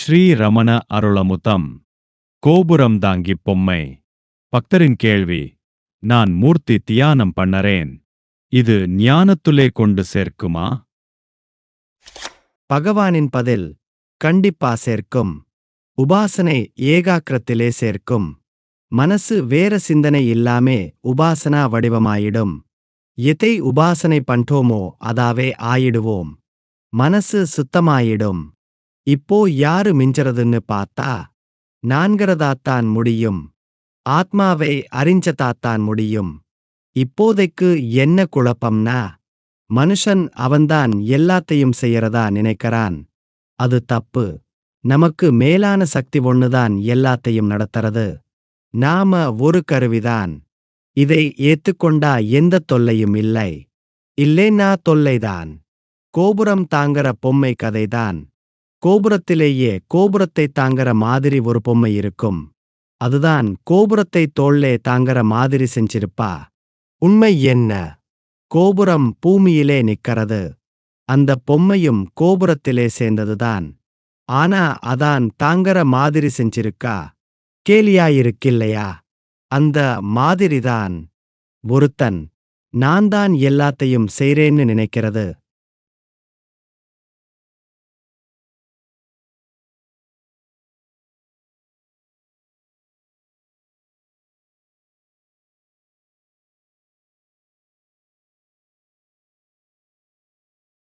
ஸ்ரீரமண அருளமுதம் கோபுரம் தாங்கி பொம்மை. பக்தரின் கேள்வி நான் மூர்த்தி தியானம் பண்ணறேன். இது ஞானத்துலே கொண்டு சேர்க்குமா? பகவானின் பதில் கண்டிப்பா சேர்க்கும். உபாசனை ஏகாக்கிரத்திலே சேர்க்கும். மனசு வேற சிந்தனை இல்லாமே உபாசனா வடிவமாயிடும். எதை உபாசனை பண்றோமோ அதாவே ஆயிடுவோம். மனசு சுத்தமாயிடும். இப்போ யாரு மிஞ்சறதுன்னு பார்த்தா நான்கிறதாத்தான் முடியும். ஆத்மாவை அறிஞ்சதாத்தான் முடியும். இப்போதைக்கு என்ன குழப்பம்னா மனுஷன் அவன்தான் எல்லாத்தையும் செய்யறதா நினைக்கிறான். அது தப்பு. நமக்கு மேலான சக்தி ஒண்ணுதான் எல்லாத்தையும் நடத்துறது. நாம ஒரு கருவிதான். இதை ஏத்துக்கொண்டா எந்த தொல்லையும் இல்லை. இல்லேன்னா தொல்லைதான். கோபுரம் தாங்கற பொம்மை கதைதான். கோபுரத்திலேயே கோபுரத்தை தாங்கற மாதிரி ஒரு பொம்மை இருக்கும். அதுதான் கோபுரத்தை தோல்லே தாங்கற மாதிரி செஞ்சிருப்பா. உண்மை என்ன? கோபுரம் பூமியிலே நிக்கறது. அந்த பொம்மையும் கோபுரத்திலே சேர்ந்ததுதான். ஆனா அதான் தாங்கற மாதிரி செஞ்சிருக்கா? கேலியாயிருக்கில்லையா? அந்த மாதிரிதான். ஒருத்தன் நான் தான் எல்லாத்தையும் செய்றேன்னு நினைக்கிறது.